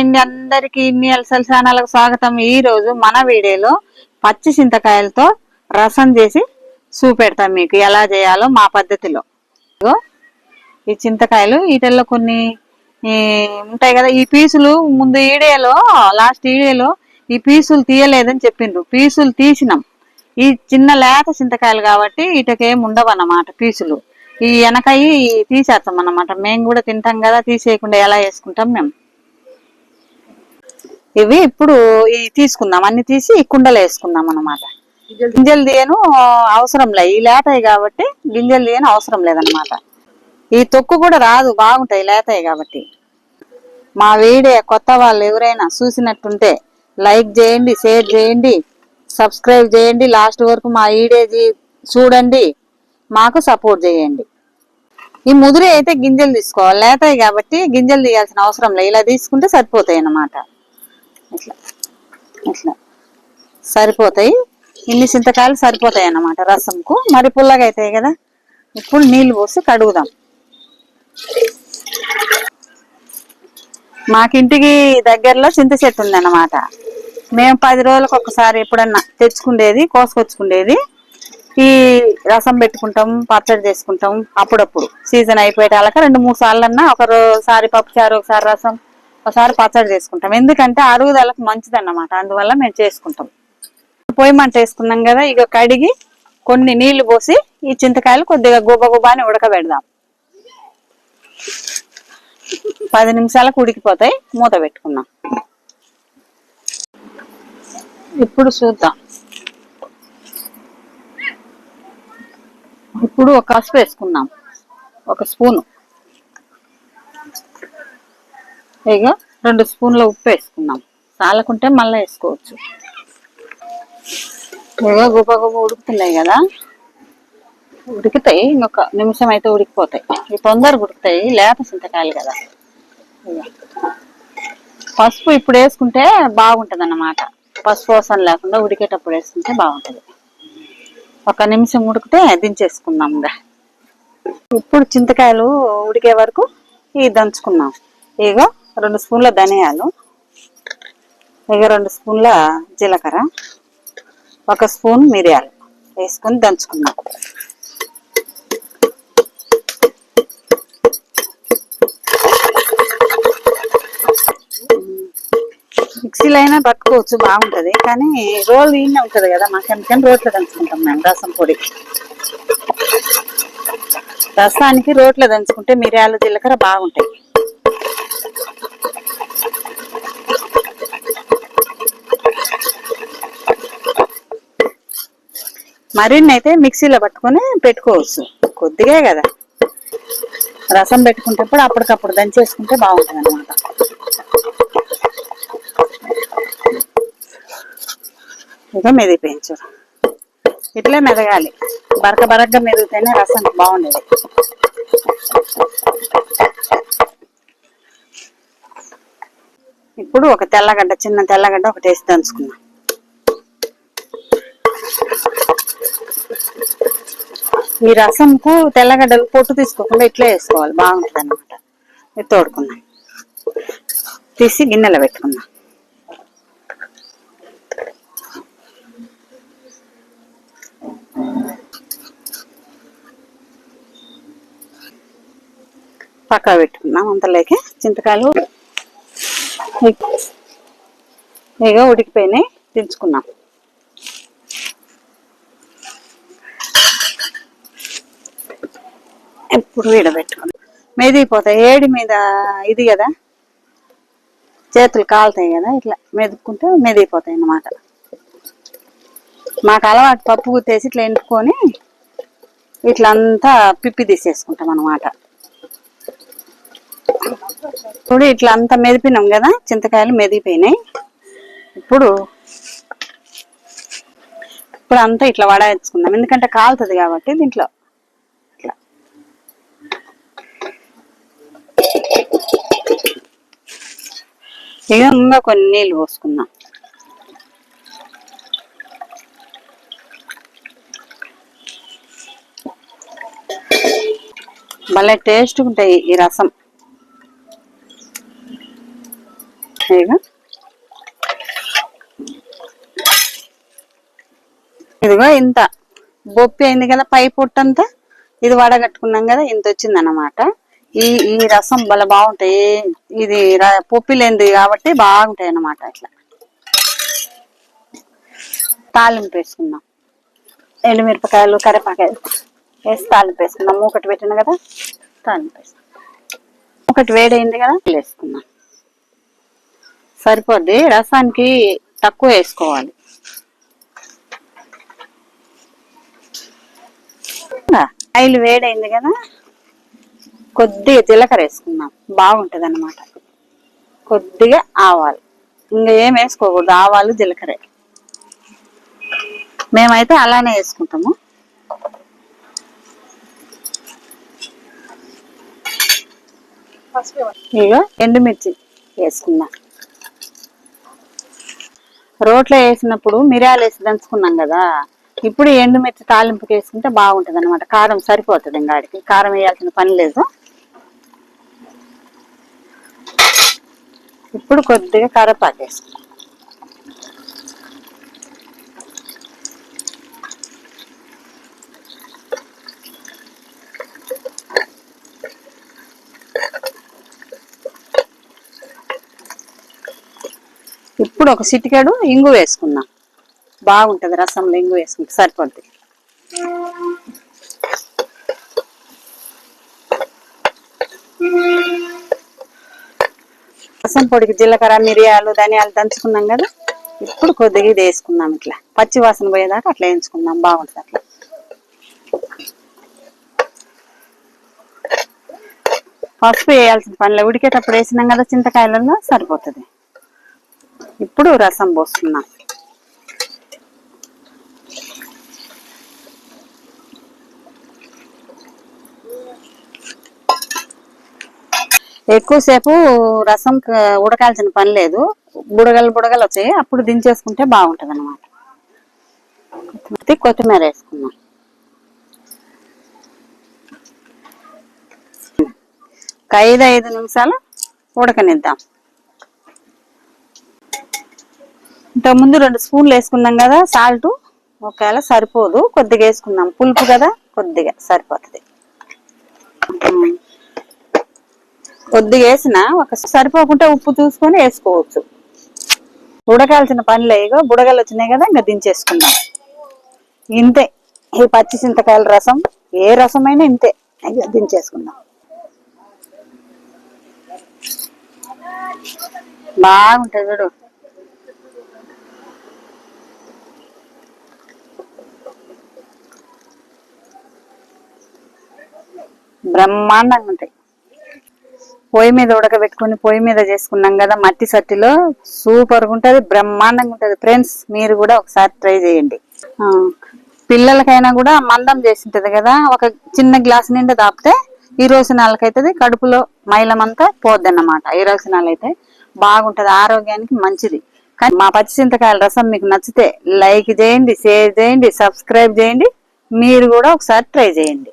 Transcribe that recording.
అండి అందరికి ఇన్ని అలసల ఛానల్కి స్వాగతం. ఈ రోజు మన వీడియోలో పచ్చి చింతకాయలతో రసం చేసి చూపెడతాం మీకు ఎలా చేయాలో మా పద్ధతిలో. ఈ చింతకాయలు వీటిల్లో కొన్ని ఈ, ఉంటాయి కదా ఈ పీసులు ముందు ఈడేలో లాస్ట్ ఈడేలో ఈ పీసులు తీయలేదని చెప్పిండ్రు. పీసులు తీసినాం. ఈ చిన్న లేత చింతకాయలు కాబట్టి వీటికేం ఉండవు అన్నమాట పీసులు. ఈ వెనకయి తీసేస్తాం అన్నమాట మేము కూడా తింటాం కదా తీసేయకుండా ఎలా వేసుకుంటాం మేము. ఇవి ఇప్పుడు ఈ తీసుకుందాం. అన్ని తీసి కుండలో వేసుకుందాం అన్నమాట. గింజలు తీయను అవసరం లేదు ఈ లేతాయి కాబట్టి గింజలు తీయను అవసరం లేదన్నమాట. ఈ తొక్కు కూడా రాదు బాగుంటాయి లేతాయి కాబట్టి. మా వీడియో కొత్త వాళ్ళు ఎవరైనా చూసినట్టుంటే లైక్ చేయండి షేర్ చేయండి సబ్స్క్రైబ్ చేయండి. లాస్ట్ వరకు మా వీడియో చూడండి మాకు సపోర్ట్ చేయండి. ఈ ముదిరి అయితే గింజలు తీసుకోవాలి. లేతాయి కాబట్టి గింజలు తీయాల్సిన అవసరం లేదు ఇలా తీసుకుంటే సరిపోతాయి అన్నమాట. ఇట్లా. ఇట్లా సరిపోతాయి. ఇన్ని చింతకాయలు సరిపోతాయి అన్నమాట రసంకు. మరి పుల్లగా అవుతాయి కదా? ఇప్పుడు నీళ్ళు పోసి కడుగుదాం. మాకింటికి దగ్గరలో చింత చెట్టు ఉంది అన్నమాట మేము పది రోజులకు ఒకసారి ఎప్పుడన్నా తెచ్చుకుండేది కోసుకొచ్చుకుండేది. ఈ రసం పెట్టుకుంటాం పచ్చడి చేసుకుంటాం అప్పుడప్పుడు. సీజన్ అయిపోయేటాలక రెండు మూడు సార్లు అన్నా ఒకసారి పప్పుచారు ఒకసారి రసం ఒకసారి పచ్చడి చేసుకుంటాం. ఎందుకంటే అరుగుదలకు మంచిది అన్నమాట అందువల్ల మేము చేసుకుంటాం. పొయ్యి మంట వేసుకున్నాం కదా ఇక కడిగి కొన్ని నీళ్ళు పోసి ఈ చింతకాయలు కొద్దిగా గుబ గుబాని ఉడకబెడదాం. పది నిమిషాలకు ఉడికిపోతాయి. మూత పెట్టుకుందాం. ఇప్పుడు చూద్దాం. ఇప్పుడు ఒక కసుపు వేసుకుందాం. ఒక స్పూను. ఇక రెండు స్పూన్ల ఉప్పు వేసుకుందాం. చాలకుంటే మళ్ళీ వేసుకోవచ్చు. ఇక గుబ గుబ ఉడుకుతున్నాయి కదా? ఉడుకుతాయి. ఇంకొక నిమిషం అయితే ఉడికిపోతాయి. ఇవి తొందరగా ఉడుకుతాయి. లేత చింతకాయలు కదా. పసుపు ఇప్పుడు వేసుకుంటే బాగుంటుంది అన్నమాట పసుపు అవసరం లేకుండా ఉడికేటప్పుడు వేసుకుంటే బాగుంటుంది. ఒక నిమిషం ఉడికితే దించేసుకుందాం ఇంకా ఇప్పుడు చింతకాయలు ఉడికే వరకు ఇవి దంచుకున్నాం ఇగో రెండు స్పూన్ల ధనియాలు ఇక రెండు స్పూన్ల జీలకర్ర ఒక స్పూన్ మిరియాలు వేసుకొని దంచుకుందాం. మిక్సీలో అయినా పట్టుకోవచ్చు బాగుంటది కానీ రోల్ ఈయనే ఉంటుంది కదా మాకు కెమికల్ రోట్లో దంచుకుంటాం మేము రసం పొడి. రసానికి రోట్లో దంచుకుంటే మిరియాలు జీలకర్ర బాగుంటాయి. మరిన్ని అయితే మిక్సీలో పట్టుకొని పెట్టుకోవచ్చు. కొద్దిగా కదా. రసం పెట్టుకుంటప్పుడు అప్పటికప్పుడు దంచేసుకుంటే బాగుంటుంది అనమాట ఇదో మెదిపోయించు ఇట్లే మెదగాలి. బరక బరకగా మెదిగితేనే రసం బాగుండేది. ఇప్పుడు ఒక తెల్లగడ్డ చిన్న తెల్లగడ్డ ఒకటి వేసి దంచుకున్నాం ఈ రసంకు తెల్లగడ్డలు పొట్టు తీసుకోకుండా ఇట్లే వేసుకోవాలి. బాగుంటుంది అనమాట తోడుకున్నా. తీసి గిన్నెలో పెట్టుకున్నా. పక్కా పెట్టుకున్నాం. అంతలోకి చింతకాయలు ఇక ఉడికిపోయినాయి. దించుకున్నాం. ఎప్పుడు వీడబెట్టుకున్నాం మెదిగిపోతాయి ఏడి మీద ఇది కదా? చేతులు కాలుతాయి కదా? ఇట్లా మెదుక్కుంటే మెదిగిపోతాయి అన్నమాట. మాకు అలవాటు పప్పు గుత్తేసి ఇట్లా ఎండుకొని ఇట్లా అంతా పిప్పి తీసేసుకుంటాం అన్నమాట. ఇప్పుడు ఇట్లా అంతా మెదిపినాం కదా? చింతకాయలు మెదిగిపోయినాయి. ఇప్పుడు ఇప్పుడు అంతా ఇట్లా వడాయించుకుందాం ఎందుకంటే కాలుతుంది కాబట్టి దీంట్లో. ఇక ఇంకా కొన్ని నీళ్ళు పోసుకుందాం. భలే టేస్ట్ ఉంటాయి ఈ రసం. ఇక ఇదిగో ఇంత. బొప్పి అయింది కదా పై పొట్టంతా. ఇది వడగట్టుకున్నాం కదా ఇంత వచ్చింది అన్నమాట ఈ ఈ రసం భలే బాగుంటాయి. ఇది ర- పొప్పి లేనిది కాబట్టి బాగుంటాయి అన్నమాట ఇట్లా. తాలింపు వేసుకుందాం. ఎండుమిరపకాయలు కరివేపాకాయలు వేసి తాలింపు వేసుకుందాం. మూకటి పెట్టిన కదా? తాలింపు వేసుకుందాం. ఒకటి వేడైంది కదా? వేసుకుందాం. సరిపోద్ది. రసానికి తక్కువ వేసుకోవాలి. ఆయిల్ వేడైంది కదా? కొద్దిగా జీలకర్ర వేసుకుందాం. బాగుంటుంది అనమాట కొద్దిగా ఆవాలు. ఇంకా ఏం వేసుకోకూడదు. ఆవాలు జీలకర్ర. మేమైతే అలానే వేసుకుంటాము. ఇక ఎండుమిర్చి వేసుకుందాం. రోట్లో వేసినప్పుడు మిరియాలు వేసి దంచుకున్నాం కదా. ఇప్పుడు ఎండుమిర్చి తాలింపుకి వేసుకుంటే బాగుంటుంది అనమాట కారం సరిపోతుంది ఇంకాడికి కారం వేయాల్సిన పని లేదు. ఇప్పుడు కొద్దిగా కరివేపాకు వేసుకుంటాం ఇప్పుడు ఒక సిటికాడు ఇంగు వేసుకుందాం. బాగుంటుంది రసంలో ఇంగు వేసుకుంటే సరిపోద్ది. రసం పొడికి జీలకర్ర మిరియాలు ధనియాలు దంచుకున్నాం కదా. ఇప్పుడు కొద్దిగా ఇది వేసుకుందాం ఇట్లా. పచ్చి వాసన పోయేదాకా అట్లా వేయించుకుందాం. బాగుంటుంది అట్లా. పసుపు వేయాల్సిన పనిలో. ఉడికేటప్పుడు వేసినాం కదా చింతకాయలలో సరిపోతుంది. ఇప్పుడు రసం పోస్తున్నాం. ఎక్కువసేపు రసం ఉడకాల్సిన పని లేదు. బుడగలు బుడగలు వచ్చాయి. అప్పుడు దించేసుకుంటే బాగుంటుంది అనమాట కొత్తిమీర వేసుకున్నాం ఒక ఐదు ఐదు నిమిషాలు ఉడకనిద్దాం. ఇంతకుముందు రెండు స్పూన్లు వేసుకున్నాం కదా సాల్ట్. ఒకవేళ సరిపోదు కొద్దిగా వేసుకుందాం. పులుపు కదా కొద్దిగా సరిపోతుంది. కొద్దిగా వేసిన ఒక సరిపోకుండా ఉప్పు చూసుకొని వేసుకోవచ్చు. ఉడకాల్సిన పని లేగో బుడగలు వచ్చినాయి కదా ఇంకా దించేసుకున్నాం ఇంతే. ఈ పచ్చి చింతకాయల రసం ఏ రసమైనా ఇంతే. ఇంకా దించేసుకుందాం. బాగుంటుంది చూడు. బ్రహ్మాండంగా ఉంటాయి. పొయ్యి మీద ఉడకబెట్టుకుని పొయ్యి మీద చేసుకున్నాం కదా మట్టి సట్టిలో సూపర్గా ఉంటుంది బ్రహ్మాండంగా ఉంటుంది. ఫ్రెండ్స్ మీరు కూడా ఒకసారి ట్రై చేయండి. పిల్లలకైనా కూడా మందం చేసి ఉంటుంది కదా ఒక చిన్న గ్లాస్ నిండా తాపితే ఈ అవుతుంది కడుపులో మైలమంతా అంతా పోద్దన్నమాట. ఈ అయితే బాగుంటుంది ఆరోగ్యానికి మంచిది. కానీ మా పచ్చి చింతకాయల రసం మీకు నచ్చితే లైక్ చేయండి షేర్ చేయండి సబ్స్క్రైబ్ చేయండి. మీరు కూడా ఒకసారి ట్రై చేయండి.